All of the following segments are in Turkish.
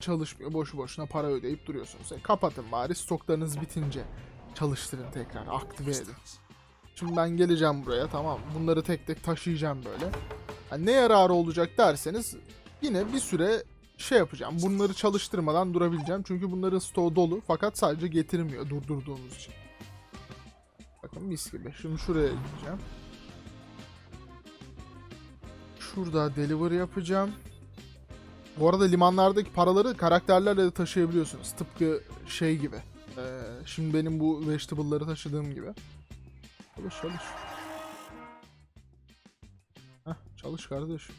çalışmıyor. Boşu boşuna para ödeyip duruyorsunuz. E, kapatın bari stoklarınız bitince çalıştırın tekrar aktive edin. Şimdi ben geleceğim buraya tamam? Bunları tek tek taşıyacağım böyle. Ha, ne yararı olacak derseniz yine bir süre şey yapacağım. Bunları çalıştırmadan durabileceğim. Çünkü bunların stoğu dolu fakat sadece getirmiyor durdurduğumuz için. Bakın mis gibi. Şimdi şuraya gideceğim. Şurada delivery yapacağım. Bu arada limanlardaki paraları karakterlerle de taşıyabiliyorsunuz. Tıpkı şey gibi. Ee, şimdi benim bu vegetable'ları taşıdığım gibi. Çalış çalış. Heh, çalış kardeş.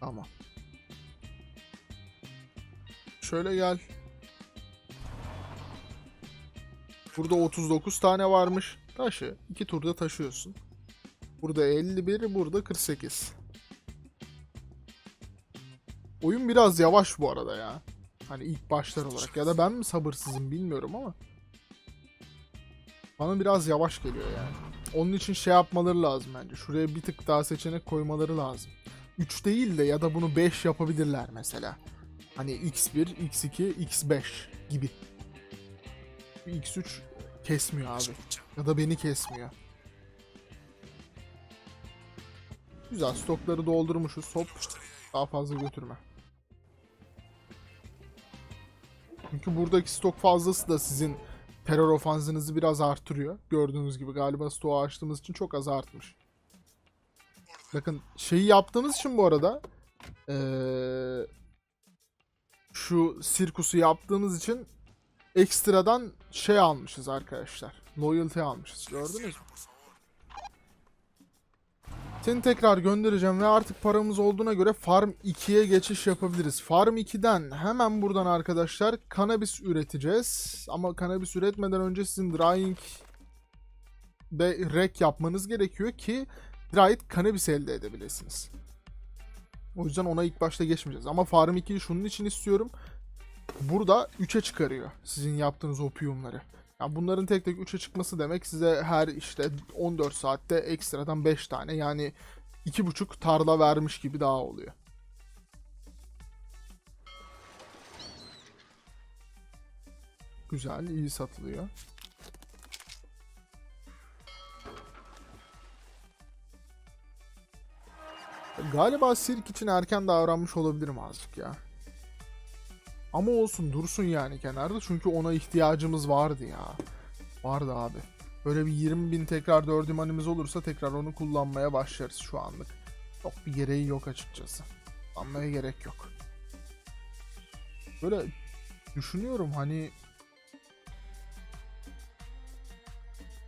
Tamam. Şöyle gel. Burada 39 tane varmış. Taşı. iki turda taşıyorsun. Burada 51, burada 48. Oyun biraz yavaş bu arada ya. Hani ilk başlar olarak. Ya da ben mi sabırsızım bilmiyorum ama. Bana biraz yavaş geliyor yani. Onun için şey yapmaları lazım bence. Şuraya bir tık daha seçenek koymaları lazım. 3 değil de ya da bunu 5 yapabilirler mesela. Hani X1, X2, X5 gibi. X3 kesmiyor abi. Ya da beni kesmiyor. Güzel stokları doldurmuşuz. Hop. Daha fazla götürme. Çünkü buradaki stok fazlası da sizin terör ofansınızı biraz artırıyor. Gördüğünüz gibi galiba stoğu açtığımız için çok az artmış. Bakın şeyi yaptığımız için bu arada eee, şu sirkusu yaptığımız için ekstradan şey almışız arkadaşlar. Loyalty almışız. Gördünüz mü? Seni tekrar göndereceğim ve artık paramız olduğuna göre Farm 2'ye geçiş yapabiliriz. Farm 2'den hemen buradan arkadaşlar kanabis üreteceğiz. Ama kanabis üretmeden önce sizin drying ve rek yapmanız gerekiyor ki dried kanabis elde edebilirsiniz. O yüzden ona ilk başta geçmeyeceğiz. Ama Farm 2'yi şunun için istiyorum. Burada 3'e çıkarıyor sizin yaptığınız opiumları. Yani bunların tek tek 3'e çıkması demek size her işte 14 saatte ekstradan 5 tane yani 2,5 tarla vermiş gibi daha oluyor. Güzel, iyi satılıyor. Galiba sirk için erken davranmış olabilirim azıcık ya. Ama olsun dursun yani kenarda çünkü ona ihtiyacımız vardı ya. Vardı abi. Böyle bir 20 bin tekrar dördümanimiz olursa tekrar onu kullanmaya başlarız şu anlık. Çok bir gereği yok açıkçası. Kullanmaya gerek yok. Böyle düşünüyorum hani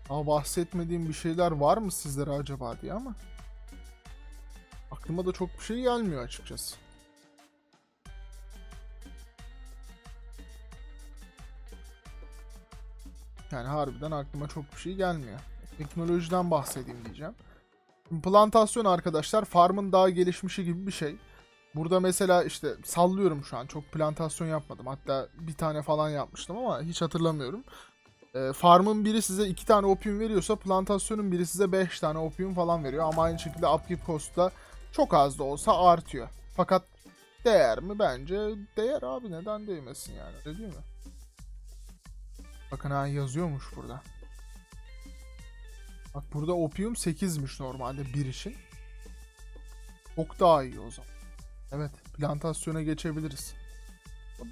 Ama bahsetmediğim bir şeyler var mı sizlere acaba diye ama aklıma da çok bir şey gelmiyor açıkçası. Yani harbiden aklıma çok bir şey gelmiyor. Teknolojiden bahsedeyim diyeceğim. Plantasyon arkadaşlar farmın daha gelişmişi gibi bir şey. Burada mesela işte sallıyorum şu an çok plantasyon yapmadım. Hatta bir tane falan yapmıştım ama hiç hatırlamıyorum. Ee, farmın biri size iki tane opium veriyorsa plantasyonun biri size 5 tane opium falan veriyor. Ama aynı şekilde upkeep cost da çok az da olsa artıyor. Fakat değer mi? Bence değer abi neden değmesin yani öyle değil mi? Bakın ha yazıyormuş burada. Bak burada opium 8'miş normalde bir için. Çok daha iyi o zaman. Evet plantasyona geçebiliriz.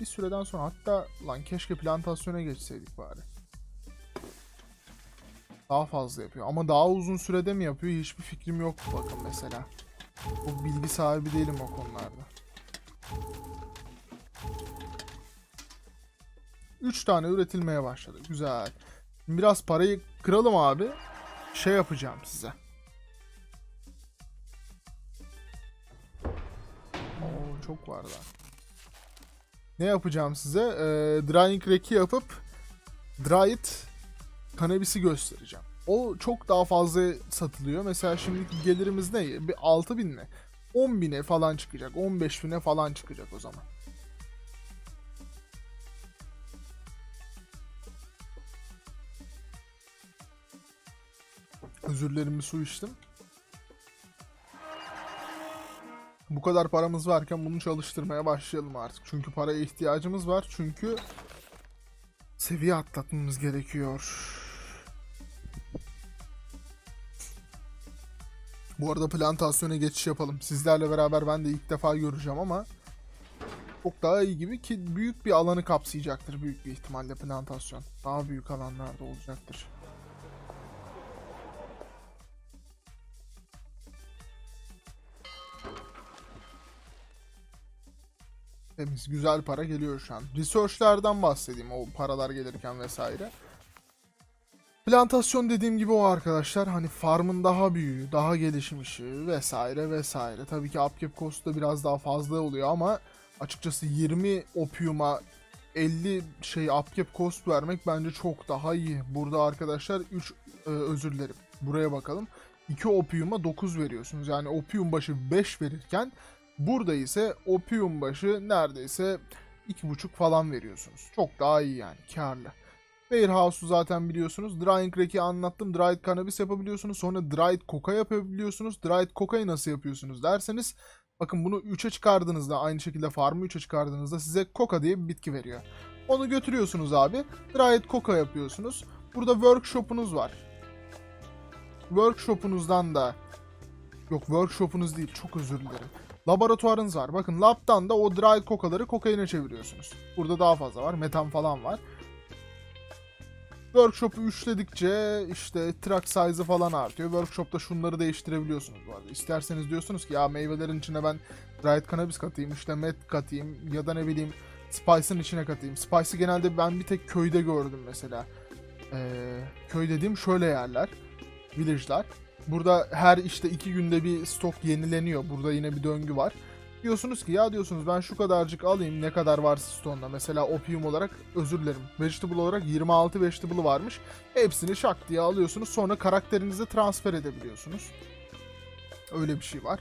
Bir süreden sonra hatta lan keşke plantasyona geçseydik bari. Daha fazla yapıyor ama daha uzun sürede mi yapıyor hiçbir fikrim yok bakın mesela. Bu bilgi sahibi değilim o konularda. 3 tane üretilmeye başladı. Güzel. Biraz parayı kıralım abi. Şey yapacağım size. Oo, çok var lan. Ne yapacağım size? Ee, drying rack'i yapıp dried kanabisi göstereceğim. O çok daha fazla satılıyor. Mesela şimdiki gelirimiz ne? Bir 6 bin ne? 10 bine falan çıkacak. 15 bine falan çıkacak o zaman. Özür dilerim bir su içtim. Bu kadar paramız varken bunu çalıştırmaya başlayalım artık. Çünkü paraya ihtiyacımız var. Çünkü seviye atlatmamız gerekiyor. Bu arada plantasyona geçiş yapalım. Sizlerle beraber ben de ilk defa göreceğim ama çok daha iyi gibi ki büyük bir alanı kapsayacaktır büyük bir ihtimalle plantasyon. Daha büyük alanlarda olacaktır. Temiz, güzel para geliyor şu an. Research'lerden bahsedeyim o paralar gelirken vesaire. Plantasyon dediğim gibi o arkadaşlar hani farmın daha büyüğü, daha gelişmişi vesaire vesaire. Tabii ki upkeep cost da biraz daha fazla oluyor ama açıkçası 20 opiuma 50 şey upkeep cost vermek bence çok daha iyi. Burada arkadaşlar 3 özür dilerim. Buraya bakalım. 2 opiuma 9 veriyorsunuz. Yani opium başı 5 verirken burada ise opium başı neredeyse 2,5 falan veriyorsunuz. Çok daha iyi yani karlı. Warehouse'u zaten biliyorsunuz. Drying Rack'i anlattım. Dried Cannabis yapabiliyorsunuz. Sonra Dried Coca yapabiliyorsunuz. Dried Coca'yı nasıl yapıyorsunuz derseniz bakın bunu 3'e çıkardığınızda aynı şekilde farmı 3'e çıkardığınızda size Coca diye bir bitki veriyor. Onu götürüyorsunuz abi. Dried Coca yapıyorsunuz. Burada workshop'unuz var. Workshop'unuzdan da yok workshop'unuz değil çok özür dilerim. Laboratuvarınız var. Bakın lab'dan da o dried cocaları kokaine çeviriyorsunuz. Burada daha fazla var. Metan falan var. Workshop'u üçledikçe işte track size'ı falan artıyor. Workshop'ta şunları değiştirebiliyorsunuz bu arada. İsterseniz diyorsunuz ki ya meyvelerin içine ben dried cannabis katayım, işte met katayım ya da ne bileyim spice'ın içine katayım. Spice'ı genelde ben bir tek köyde gördüm mesela. Ee, köy dediğim şöyle yerler. Village'lar. Burada her işte iki günde bir stok yenileniyor. Burada yine bir döngü var. Diyorsunuz ki ya diyorsunuz ben şu kadarcık alayım ne kadar varsa stoğunda. Mesela opium olarak özür dilerim. Vegetable olarak 26 vegetable varmış. Hepsini şak diye alıyorsunuz. Sonra karakterinize transfer edebiliyorsunuz. Öyle bir şey var.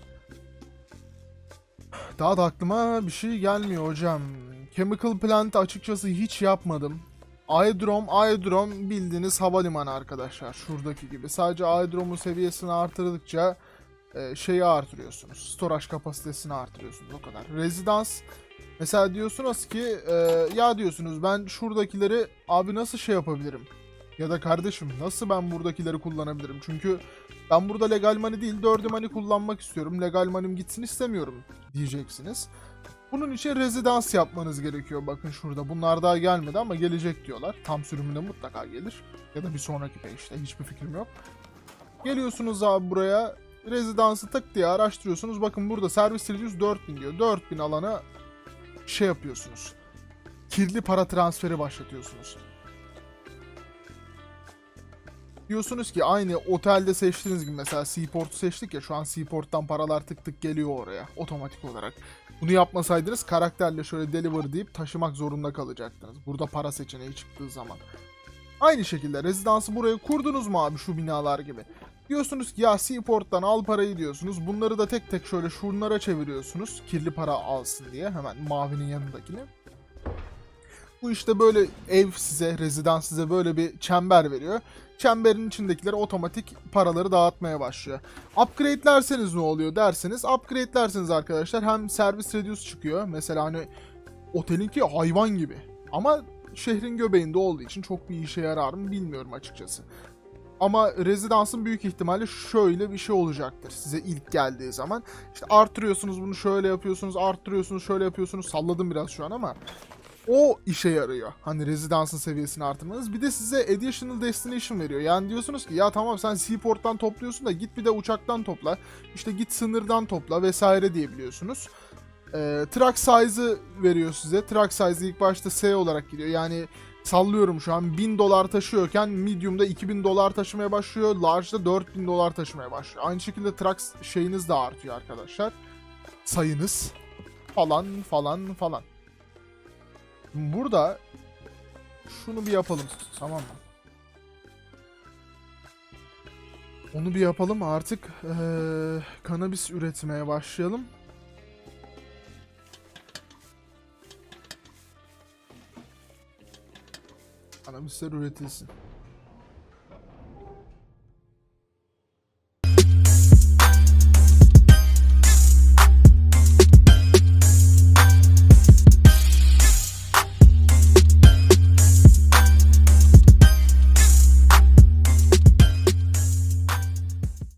Daha da aklıma bir şey gelmiyor hocam. Chemical Plant açıkçası hiç yapmadım. Aerodrom, Aerodrom bildiğiniz havalimanı arkadaşlar. Şuradaki gibi. Sadece Aerodrom'un seviyesini artırdıkça e, şeyi artırıyorsunuz. Storage kapasitesini artırıyorsunuz o kadar. Rezidans mesela diyorsunuz ki e, ya diyorsunuz ben şuradakileri abi nasıl şey yapabilirim? Ya da kardeşim nasıl ben buradakileri kullanabilirim? Çünkü ben burada legal money değil dördü money kullanmak istiyorum. Legal money'm gitsin istemiyorum diyeceksiniz. Bunun için rezidans yapmanız gerekiyor. Bakın şurada. Bunlar daha gelmedi ama gelecek diyorlar. Tam sürümüne mutlaka gelir. Ya da bir sonraki işte hiçbir fikrim yok. Geliyorsunuz abi buraya. Rezidansı tık diye araştırıyorsunuz. Bakın burada servis reviews 4000 diyor. 4000 alana şey yapıyorsunuz. Kirli para transferi başlatıyorsunuz. Diyorsunuz ki aynı otelde seçtiğiniz gibi mesela Seaport'u seçtik ya şu an Seaport'tan paralar tık tık geliyor oraya otomatik olarak. Bunu yapmasaydınız karakterle şöyle deliver deyip taşımak zorunda kalacaktınız. Burada para seçeneği çıktığı zaman. Aynı şekilde rezidansı buraya kurdunuz mu abi şu binalar gibi. Diyorsunuz ki ya Seaport'tan al parayı diyorsunuz. Bunları da tek tek şöyle şunlara çeviriyorsunuz. Kirli para alsın diye hemen mavinin yanındakini. Bu işte böyle ev size, rezidans size böyle bir çember veriyor. Çemberin içindekiler otomatik paraları dağıtmaya başlıyor. Upgrade'lerseniz ne oluyor derseniz, upgrade'lerseniz arkadaşlar hem servis reduce çıkıyor. Mesela hani otelinki hayvan gibi. Ama şehrin göbeğinde olduğu için çok bir işe yarar mı bilmiyorum açıkçası. Ama rezidansın büyük ihtimalle şöyle bir şey olacaktır size ilk geldiği zaman. İşte arttırıyorsunuz bunu şöyle yapıyorsunuz, arttırıyorsunuz şöyle yapıyorsunuz. Salladım biraz şu an ama o işe yarıyor. Hani rezidansın seviyesini artırmanız. Bir de size additional destination veriyor. Yani diyorsunuz ki ya tamam sen seaport'tan topluyorsun da git bir de uçaktan topla. İşte git sınırdan topla vesaire diyebiliyorsunuz. Ee, truck size'ı veriyor size. Truck size ilk başta S olarak gidiyor. Yani sallıyorum şu an 1000 dolar taşıyorken medium'da 2000 dolar taşımaya başlıyor. Large'da 4000 dolar taşımaya başlıyor. Aynı şekilde truck şeyiniz de artıyor arkadaşlar. Sayınız falan falan falan. Burada şunu bir yapalım. Tamam mı? Onu bir yapalım artık ee, kanabis üretmeye başlayalım. Kanabisler üretilsin.